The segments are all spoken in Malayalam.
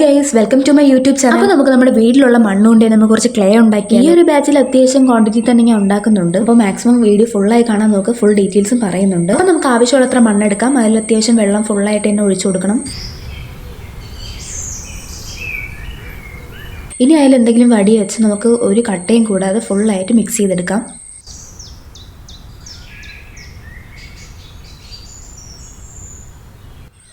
Guys welcome to my YouTube channel അപ്പോൾ നമുക്ക് നമ്മുടെ വീട്ടിലുള്ള മണ്ണുകൊണ്ട് നമുക്ക് കുറച്ച് ക്ലേ ഉണ്ടാക്കി ഈ ഒരു ബാച്ചിൽ അത്യാവശ്യം ക്വാണ്ടിറ്റി തന്നെ ഞാൻ ഉണ്ടാക്കുന്നുണ്ട്. അപ്പോൾ മാക്സിമം വീഡിയോ ഫുള്ളായി കാണാൻ നോക്കുക ഫുൾ ഡീറ്റെയിൽസും പറയുന്നുണ്ട്. അപ്പോൾ നമുക്ക് ആവശ്യമുള്ളത്ര മണ്ണെടുക്കാം അതിൽ അത്യാവശ്യം വെള്ളം ഫുള്ളായിട്ട് തന്നെ ഒഴിച്ചു കൊടുക്കണം. ഇനി അതിൽ എന്തെങ്കിലും വടി വെച്ച് നമുക്ക് ഒരു കട്ടയും കൂടാതെ ഫുള്ളായിട്ട് മിക്സ് ചെയ്തെടുക്കാം.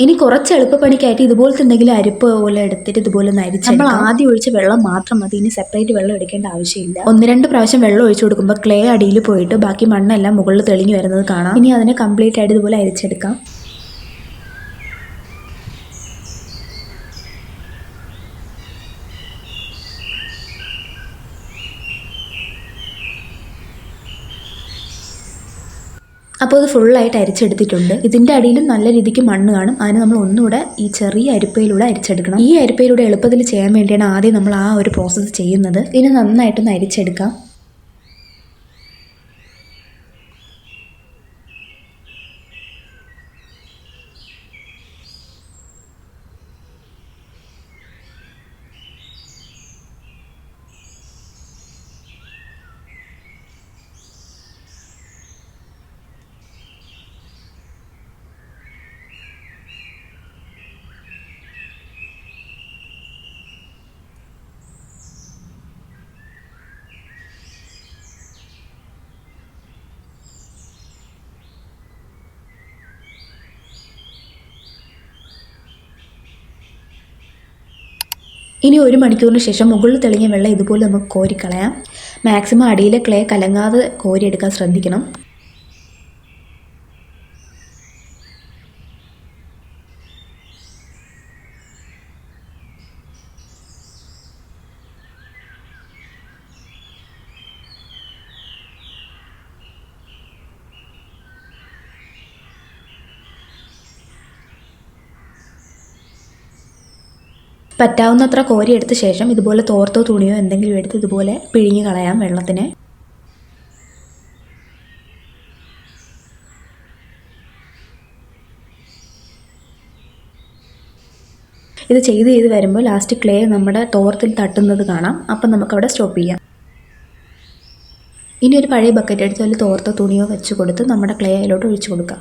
ഇനി കുറച്ച് എളുപ്പപ്പണിക്കായിട്ട് ഇതുപോലത്തെ എന്തെങ്കിലും അരിപ്പ് പോലെ എടുത്തിട്ട് ഇതുപോലെ നരിച്ച് നമ്മൾ ആദ്യം ഒഴിച്ച വെള്ളം മാത്രം മതി. ഇനി സെപ്പറേറ്റ് വെള്ളം എടുക്കേണ്ട ആവശ്യമില്ല. ഒന്ന് രണ്ട് പ്രാവശ്യം വെള്ളം ഒഴിച്ചു കൊടുക്കുമ്പോൾ ക്ലേ അടിയിൽ പോയിട്ട് ബാക്കി മണ്ണെല്ലാം മുകളിൽ തെളിഞ്ഞു വരുന്നത് കാണാം. ഇനി അതിനെ കംപ്ലീറ്റ് ആയിട്ട് ഇതുപോലെ അരിച്ചെടുക്കാം. അപ്പോൾ അത് ഫുള്ളായിട്ട് അരിച്ചെടുത്തിട്ടുണ്ട്. ഇതിന്റെ അടിയിലും നല്ല രീതിക്ക് മണ്ണ് കാണും. അതിന് നമ്മൾ ഒന്നുകൂടെ ഈ ചെറിയ അരിപ്പയിലൂടെ അരിച്ചെടുക്കണം. ഈ അരിപ്പയിലൂടെ എളുപ്പത്തിൽ ചെയ്യാൻ വേണ്ടിയാണ് ആദ്യം നമ്മൾ ആ ഒരു പ്രോസസ്സ് ചെയ്യുന്നത്. ഇനി നന്നായിട്ടൊന്ന് അരിച്ചെടുക്കാം. ഇനി ഒരു മണിക്കൂറിന് ശേഷം മുകളിൽ തെളിഞ്ഞ വെള്ളം ഇതുപോലെ നമുക്ക് കോരിക്കളയാം. മാക്സിമം അടിയിലെ ക്ലേ കലങ്ങാതെ കോരിയെടുക്കാൻ ശ്രദ്ധിക്കണം. പറ്റാവുന്നത്ര കോരി എടുത്ത ശേഷം ഇതുപോലെ തോർത്തോ തുണിയോ എന്തെങ്കിലും എടുത്ത് ഇതുപോലെ പിഴിഞ്ഞ് കളയാം വെള്ളത്തിന്. ഇത് ചെയ്ത് ചെയ്ത് വരുമ്പോൾ ലാസ്റ്റ് ക്ലേ നമ്മുടെ തോർത്തിൽ തട്ടുന്നത് കാണാം. അപ്പം നമുക്കവിടെ സ്റ്റോപ്പ് ചെയ്യാം. ഇനി ഒരു പഴയ ബക്കറ്റ് എടുത്ത് അതിൽ തോർത്തോ തുണിയോ വെച്ച് കൊടുത്ത് നമ്മുടെ ക്ലേ അതിലോട്ട് ഒഴിച്ചു കൊടുക്കാം.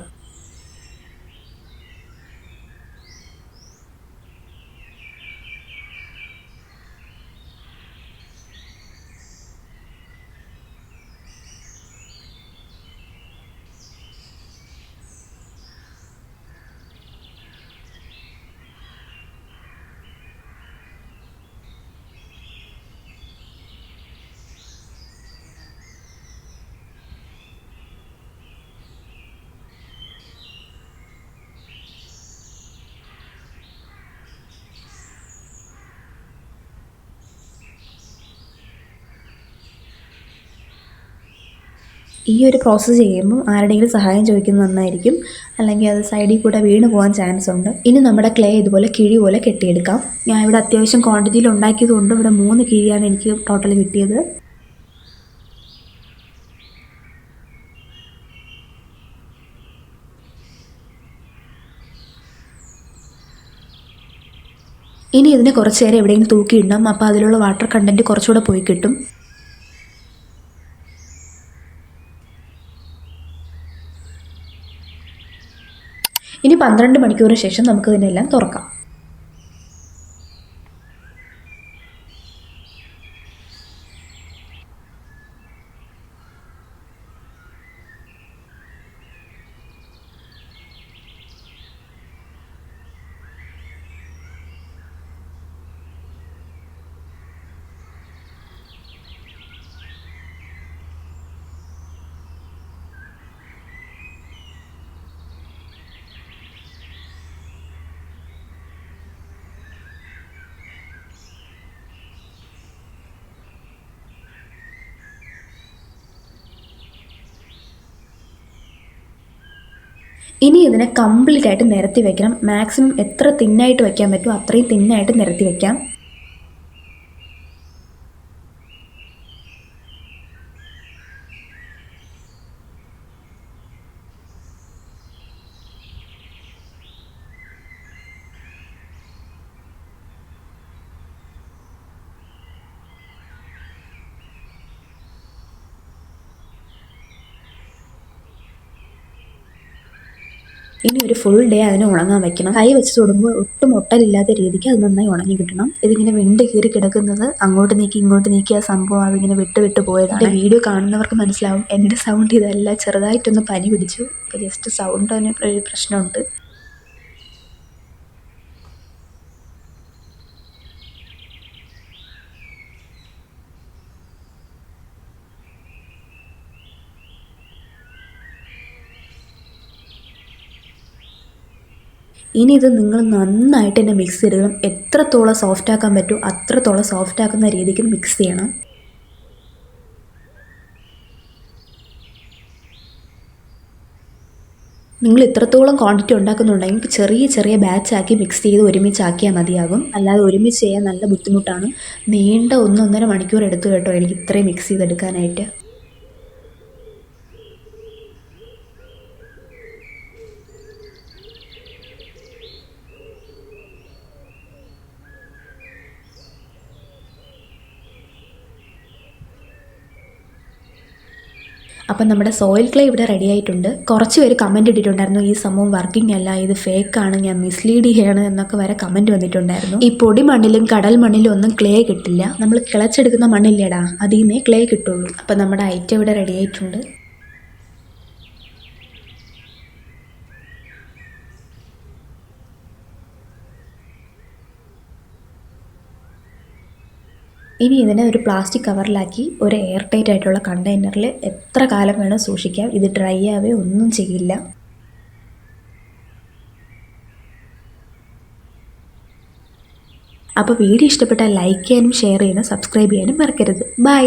ഈ ഒരു പ്രോസസ്സ് ചെയ്യുമ്പോൾ ആരുടെയെങ്കിലും സഹായം ചോദിക്കുന്നത് നന്നായിരിക്കും. അല്ലെങ്കിൽ അത് സൈഡിൽ കൂടെ വീണ് പോകാൻ ചാൻസ് ഉണ്ട്. ഇനി നമ്മുടെ ക്ലേ ഇതുപോലെ കിഴി പോലെ കെട്ടിയെടുക്കാം. ഞാൻ ഇവിടെ അത്യാവശ്യം ക്വാണ്ടിറ്റിയിൽ ഉണ്ടാക്കിയതുകൊണ്ട് ഇവിടെ മൂന്ന് കിഴിയാണ് എനിക്ക് ടോട്ടൽ കിട്ടിയത്. ഇനി ഇതിനെ കുറച്ച് നേരം എവിടെയെങ്കിലും തൂക്കിയിടാം അപ്പോൾ അതിലുള്ള വാട്ടർ കണ്ടന്റ് കുറച്ചുകൂടെ പോയി കിട്ടും. ഇനി പന്ത്രണ്ട് മണിക്കൂറിന് ശേഷം നമുക്ക് ഇതിനെല്ലാം തുറക്കാം. ഇനി ഇതിനെ കംപ്ലീറ്റ് ആയിട്ട് നിരത്തി വെക്കണം. മാക്സിമം എത്ര തിന്നായിട്ട് വെക്കാൻ പറ്റുമോ അത്രയും തിന്നായിട്ട് നിരത്തി വെക്കാം. ഇനി ഒരു ഫുൾ ഡേ അതിനെ ഉണങ്ങാൻ വെക്കണം. കൈ വെച്ച് തൊടുമ്പോൾ ഒട്ടും ഒട്ടലില്ലാത്ത രീതിക്ക് അത് നന്നായി ഉണങ്ങി കിട്ടണം. ഇതിങ്ങനെ വിണ്ട് കീറി കിടക്കുന്നത് അങ്ങോട്ട് നീക്കി ഇങ്ങോട്ട് നീക്കി ആ സംഭവം അതിങ്ങനെ വിട്ട് വിട്ട് പോയതാണ്. വീഡിയോ കാണുന്നവർക്ക് മനസ്സിലാവും. എന്റെ സൗണ്ട് ഇതല്ല ചെറുതായിട്ടൊന്ന് പനി പിടിച്ചു. ജസ്റ്റ് സൗണ്ട് തന്നെ പ്രശ്നമുണ്ട്. ഇനി ഇത് നിങ്ങൾ നന്നായിട്ട് തന്നെ മിക്സ് ചെയ്യണം എത്രത്തോളം സോഫ്റ്റ് ആക്കാൻ പറ്റുമോ അത്രത്തോളം സോഫ്റ്റ് ആക്കുന്ന രീതിക്ക് മിക്സ് ചെയ്യണം. നിങ്ങൾ ഇത്രത്തോളം ക്വാണ്ടിറ്റി ഉണ്ടാക്കുന്നുണ്ടെങ്കിൽ ചെറിയ ചെറിയ ബാച്ചാക്കി മിക്സ് ചെയ്ത് ഒരുമിച്ചാക്കിയാൽ മതിയാകും. അല്ലാതെ ഒരുമിച്ച് ചെയ്യാൻ നല്ല ബുദ്ധിമുട്ടാണ്. നീണ്ട ഒന്നൊന്നര മണിക്കൂർ എടുത്തു കേട്ടോ എനിക്ക് ഇത്രയും മിക്സ് ചെയ്തെടുക്കാനായിട്ട്. അപ്പം നമ്മുടെ സോയിൽ ക്ലേ ഇവിടെ റെഡി ആയിട്ടുണ്ട്. കുറച്ച് പേര് കമന്റ് ഇട്ടിട്ടുണ്ടായിരുന്നു ഈ സംഭവം വർക്കിംഗ് അല്ല ഇത് ഫേക്ക് ആണ് ഞാൻ മിസ്ലീഡ് ചെയ്യാണ് എന്നൊക്കെ വരെ കമന്റ് വന്നിട്ടുണ്ടായിരുന്നു. ഈ പൊടി മണ്ണിലും കടൽ മണ്ണിലും ഒന്നും ക്ലേ കിട്ടില്ല. നമ്മൾ കിളച്ചെടുക്കുന്ന മണ്ണില്ലേടാ അതിൽ നിന്നേ ക്ലേ കിട്ടുള്ളൂ. അപ്പം നമ്മുടെ ഐറ്റം ഇവിടെ റെഡി ആയിട്ടുണ്ട്. ഇനി ഇതിനെ ഒരു പ്ലാസ്റ്റിക് കവറിലാക്കി ഒരു എയർ ടൈറ്റ് ആയിട്ടുള്ള കണ്ടെയ്നറിൽ എത്ര കാലം വേണം സൂക്ഷിക്കാം ഇത് ഡ്രൈ ആവേ ഒന്നും ചെയ്യില്ല. അപ്പോൾ വീഡിയോ ഇഷ്ടപ്പെട്ടാൽ ലൈക്ക് ചെയ്യാനും ഷെയർ ചെയ്യാനും സബ്സ്ക്രൈബ് ചെയ്യാനും മറക്കരുത്. ബൈ